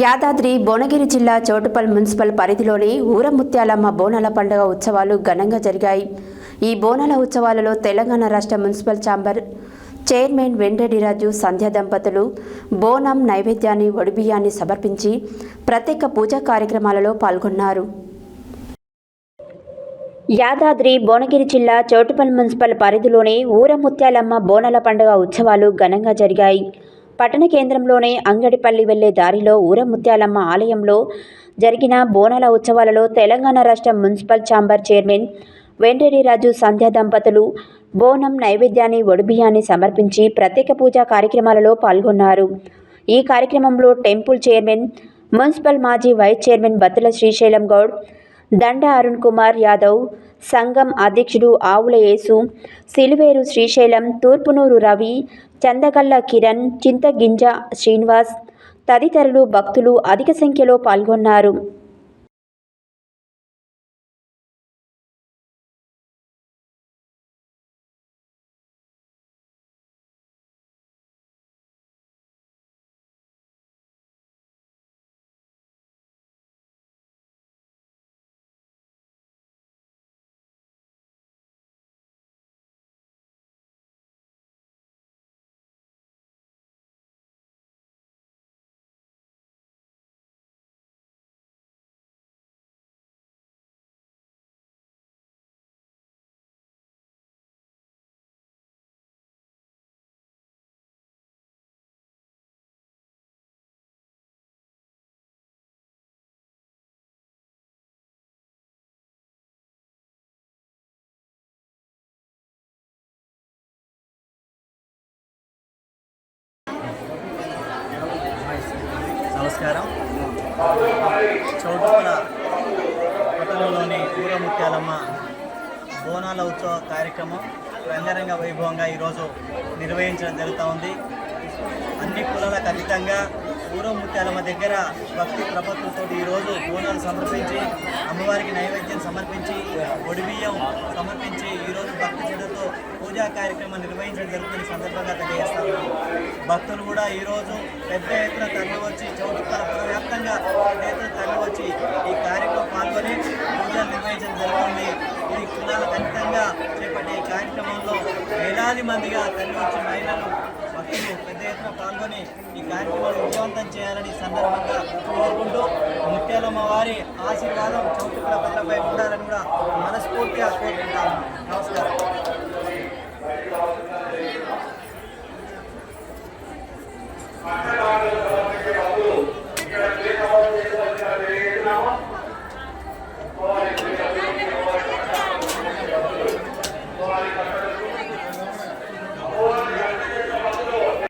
యాదాద్రి భువనగిరి జిల్లా చోటుపల్ మున్సిపల్ పరిధిలోని ఊరముత్యాలమ్మ బోనాల పండుగ ఉత్సవాలు ఘనంగా జరిగాయి. ఈ బోనాల ఉత్సవాలలో తెలంగాణ రాష్ట్ర municipal chamber chairman Venkataraju Sandhya దంపతులు బోనం నైవేద్యాన్ని ఒడిబియ్యాన్ని సమర్పించి ప్రత్యేక పూజా కార్యక్రమాలలో పాల్గొన్నారు. యాదాద్రి భువనగిరి జిల్లా చోటుపల్ మున్సిపల్ పరిధిలోని ఊరముత్యాలమ్మ బోనాల పండుగ ఉత్సవాలు ఘనంగా జరిగాయి. పట్టణ కేంద్రంలోని అంగడిపల్లి వెళ్ళే దారిలో ఊరముత్యాలమ్మ ఆలయంలో జరిగిన బోనాల ఉత్సవాలలో తెలంగాణ రాష్ట్ర municipal chamber chairman Venkataraju Sandhya దంపతులు బోనం నైవేద్యాన్ని ఒడిబియాన్ని సమర్పించి ప్రత్యేక పూజా కార్యక్రమాలలో పాల్గొన్నారు. ఈ కార్యక్రమంలో టెంపుల్ చైర్మన్ మున్సిపల్ మాజీ వైస్ చైర్మన్ బత్తుల శ్రీశైలం గౌడ్ దండ అరుణ్ కుమార్ యాదవ్ సంఘం అధ్యక్షుడు ఆవుల యేసు సిలివేరు శ్రీశైలం తూర్పునూరు రవి చందగల్ల కిరణ్ చింతగింజ శ్రీనివాస్ తదితరులు భక్తులు అధిక సంఖ్యలో పాల్గొన్నారు. నమస్కారం. చౌటుపల పట్టణంలోని ఊరముత్యాలమ్మ బోనాల ఉత్సవ కార్యక్రమం రంగరంగ వైభవంగా ఈరోజు నిర్వహించడం జరుగుతూ ఉంది. అన్ని కులాలకు అతీతంగా ఊరముత్యాలమ్మ దగ్గర భక్తి ప్రపత్తులతో ఈరోజు బోనాలు సమర్పించి అమ్మవారికి నైవేద్యం సమర్పించి ఒడిబియ్యం సమర్పించి ఈరోజు భక్తి చెడుతో పూజా కార్యక్రమం నిర్వహించడం జరుగుతున్న సందర్భంగా తెలియజేస్తా భక్తులు కూడా ఈరోజు పెద్ద ఎత్తున తరలి వచ్చి చౌటుపల వ్యాప్తంగా పెద్ద ఎత్తున తరలి వచ్చి ఈ కార్యక్రమం పాల్గొని పూజలు నిర్వహించడం జరుగుతుంది. ఇది కులాలకు అతీతంగా చేపట్టే ఈ కార్యక్రమంలో వేలాది మందిగా తరలి వచ్చి మహిళలు భక్తులు పెద్ద ఎత్తున పాల్గొని ఈ కార్యక్రమాన్ని విజయవంతం చేయాలని సందర్భంగా కోరుకుంటూ ముత్యాలమ్మ వారి ఆశీర్వాదం చౌటుపల బల్లపై ఉండాలని కూడా మనస్ఫూర్తిగా కోరుకుంటాము నమస్కారం.